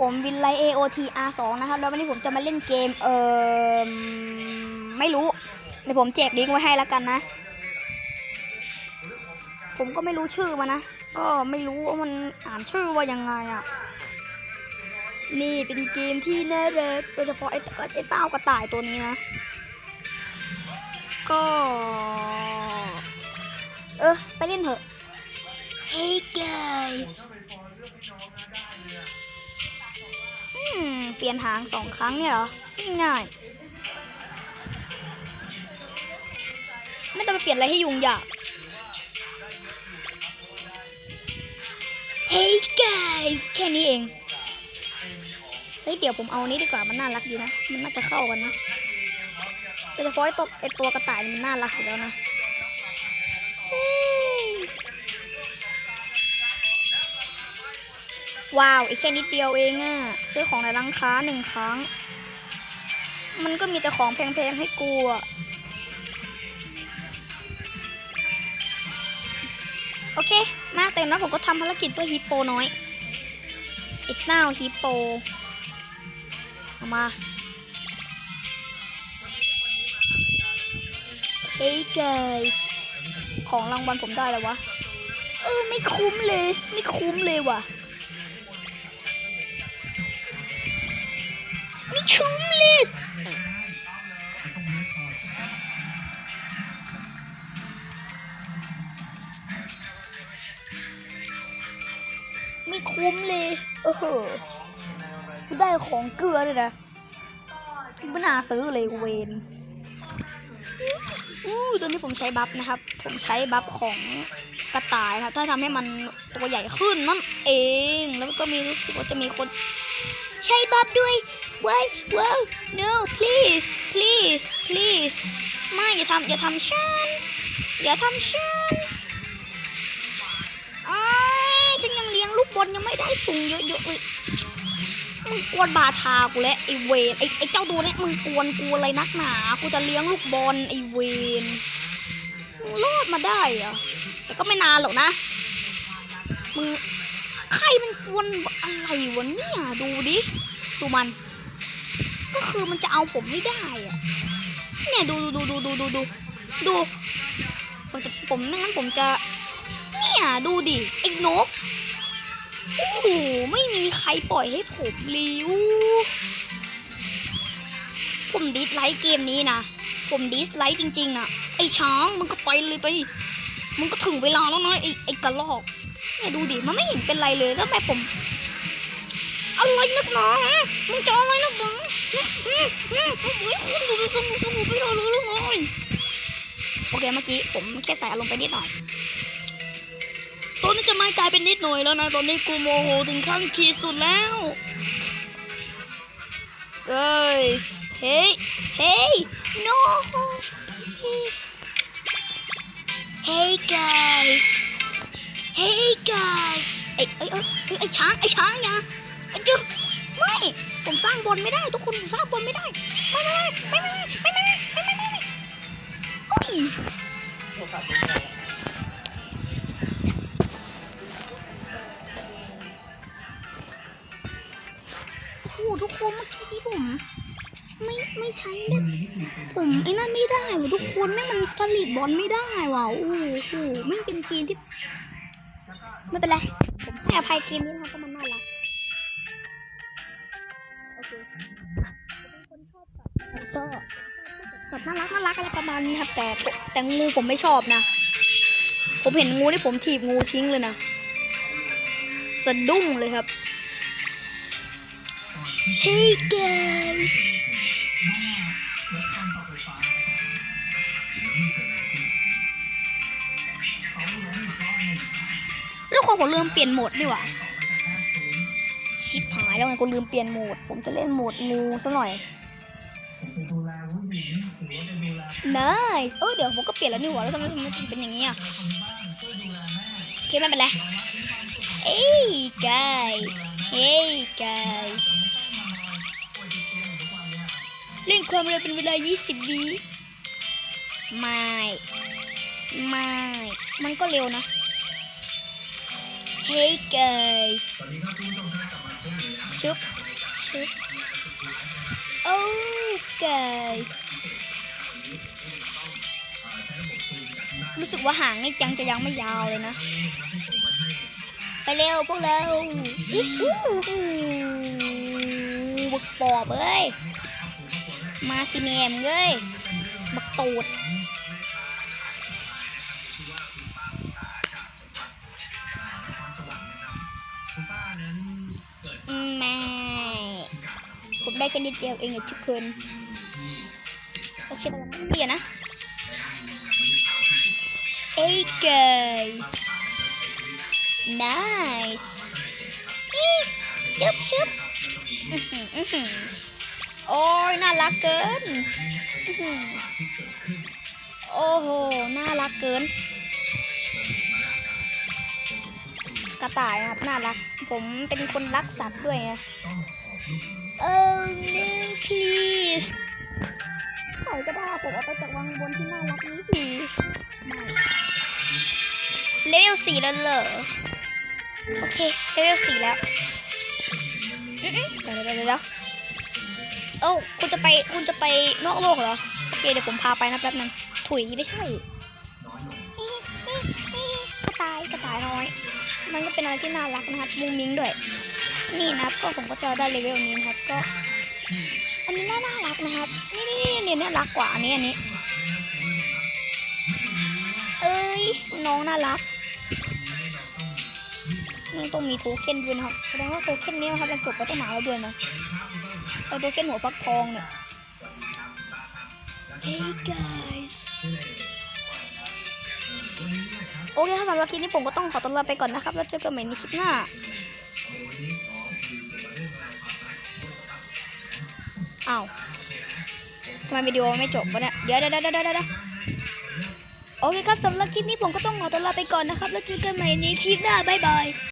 ผมวินไล AOT R2 นะครับ แล้ววันนี้ผมจะมาเล่นเกม เออไม่รู้เดี๋ยวผมแจกลิงก์ไว้ให้แล้วกันนะ ผมก็ไม่รู้ชื่อมันนะ ก็ไม่รู้ว่ามันอ่านชื่อว่ายังไงอะ นี่เป็นเกมที่น่ารักโดยเฉพาะไอ้เต้าไอ้เต้ากระต่ายตัวนี้นะ ก็ เออไปเล่นเถอะ Hey guys ลี่ยนหางสองครั้งเนี่ยเหรอ ง่ายๆไม่ต้องไปเปลี่ยนอะไรให้ยุ่งยาก Hey guys แค่นี้เอง เฮ้ย เดี๋ยวผมเอาอันนี้ดีกว่า มันน่ารักดีนะ มันน่าจะเข้ากันนะโดยเฉพาะไอ้ตัวไอ้ตัวกระต่ายนี่มันน่ารักอยู่แล้วนะ ว้าวไอ้แค่นิดเดียวเองอะซื้อของในร้านค้าหนึ่งครั้ง มันก็มีแต่ของแพงๆให้กูอะโอเค มาเต็มแล้วผมก็ทำภารกิจเพื่อฮิปโปน้อยอิดนาฮิปโปเอามา Hey guys ของรางวัลผมได้แล้ววะ เออ ไม่คุ้มเลย ไม่คุ้มเลยว่ะ ไม่คุ้มเลยไม่คุ้มเลยเออเหอะกูได้ของเกลือเลยนะไม่น่าซื้อเลยเวนอู้ตัวนี้ผมใช้บัฟนะครับ ผมใช้บัฟของกระต่ายครับ ถ้าทำให้มันตัวใหญ่ขึ้นนั่นเอง แล้วก็มีรู้สึกว่าจะมีคน ใช้บัฟด้วย ว้ายว้าว no please please please ไม่อย่าทำอย่าทำฉัน อย่าทำฉันไอ้ยฉันยังเลี้ยงลูกบอลยังไม่ได้สูงเยอะๆเลยมึงกวนบาทากูแล้วไอเวนไอไอเจ้าตัวเนี้ยมึงกวนกูอะไรนักหนา กูจะเลี้ยงลูกบอลไอเวนมึงรอดมาได้อะแต่ก็ไม่นานหรอกนะ มึงใครมันกวนอะไรวะเนี่ยดูดิ ดูมัน ก็คือมันจะเอาผมให้ได้อะเนี่ยดูดูดูดูดูดูดูผมจะผมไม่งั้นผมจะ เนี่ยดูดิไอ้นกโอ้โหไม่มีใครปล่อยให้ผมเลี้วผมดิสไลค์เกมนี้นะผมดิสไลค์จริงๆนะไอ้ช้างมึงก็ไปเลยไปมึงก็ถึงเวลาแล้วนะไอ้ไอ้กระลอกเนี่ยดูดิมันไม่เห็นเป็นไรเลยแล้วทำไมผมอะไรนักหนามึงจะเอาอะไรนักหนา โอ้ยคุณดูสงบสงบไปเลยเลยเลยโอเคเมื่อกี้ผมแค่ใส่อารมณ์ไปนิดหน่อยตอนนี้จะไม่กลายเป็นนิดหน่อยแล้วนะ ตอนนี้กูโมโหถึงขั้นขีดสุดแล้ว guys hey hey no hey guys hey guys ไอ้ไอ้ไอ้ไอ้ช้างไอ้ช้างอย่าไอ้จึ๊ไม่ ผมสร้างบอลไม่ได้ทุกคนผมสร้างบอลไม่ได้ไม่ไม่ไม่ไม่ไม่ไม่ไม่ไม่ไม่ไม่โอ้ยโอ้ทุกคนเมื่อกี้ที่ผมไม่ไม่ใช้แบบผมไอ้นั่นไม่ได้ว่ะทุกคนแม่งมันผลิตบอลไม่ได้ว่ะโอ้โหไม่เป็นเกมที่ ไม่เป็นไร ผมให้อภัยเกมนี้นะครับ แล้วก็สัตว์น่ารักน่ารักอะไรประมาณนี้ครับ แต่แต่งูผมไม่ชอบนะ ผมเห็นงูที่ผมถีบงูทิ้งเลยนะสะดุ้งเลยครับ Hey guys แล้วคนผมลืมเปลี่ยนโหมดดีกว่าชิบหายแล้วไงกูลืมเปลี่ยนโหมด ผมจะเล่นโหมดงูซะหน่อย nice เออเดี๋ยวผมก็เปลี่ยนแล้วนี่หว่าแล้วทำไมมันถึงเป็นอย่างนี้อะโอเคไม่เป็นไร Hey guys Hey guys เร่งความเร็วเป็นเวลา 20 วิไม่ ไม่ มันก็เร็วนะ Hey guys ชุบ ชุบโอ้ guys รู้สึกว่าหางนี่ยังจะยังไม่ยาวเลยนะ ไปเร็วพวกเราบักปอบเอ้ย มาสิแมมเอ้ยบักตูด ได้แค่นิดเดียวเองอย่าชุกคนโอเคแต่ยังไม่เปลี่ยนนะ Hey guys nice อีชุบชุบอื้อหืออื้อหือโอ้ยน่ารักเกินโอ้โห น่ารักเกิน กระต่ายนะครับ น่ารัก ผมเป็นคนรักสัตว์ด้วยไง Oh no please ใครก็ได้ผมเอาไปจากวังบนที่น่ารักนี้ทีไม่เลเวลสี่แล้วเหรอ โอเค เลเวลสี่แล้วอื้ออื้อเดี๋ยวเดี๋ยวเดี๋ยวเดี๋ยวเอ้าคุณจะไปคุณจะไปนอกโลกเหรอ โอเค เดี๋ยวผมพาไปนะแป๊บนึงถุยไม่ใช่อีอีอีกระต่ายกระต่ายน้อย มันก็เป็นอะไรที่น่ารักนะครับมุงมิ้งด้วย นี่นะครับก็ผมก็จะได้เลเวลนี้นะครับก็ อันนี้น่าน่ารักนะครับ นี่นี่นี่น่ารักกว่าอันนี้อันนี้ เอ้ยน้องน่ารักนี่ต้องมีโทเค็นด้วยนะครับแสดงว่าโทเค็นนี้นะครับมันจบไปตั้งนานแล้วด้วยนะไอโทเค็นหัวฟักทองเนี่ย Hey guys โอเคครับสำหรับคลิปนี้ผมก็ต้องขอตัวลาไปก่อนนะครับ แล้วเจอกันใหม่ในคลิปหน้า อ้าวทำไมวิดีโอไม่จบวะเนี่ย เดี๋ยวเดี๋ยวเดี๋ยวเดี๋ยวโอเคครับสำหรับคลิปนี้ผมก็ต้องขอตัวลาไปก่อนนะครับ แล้วเจอกันใหม่ในคลิปหน้า บ๊ายบาย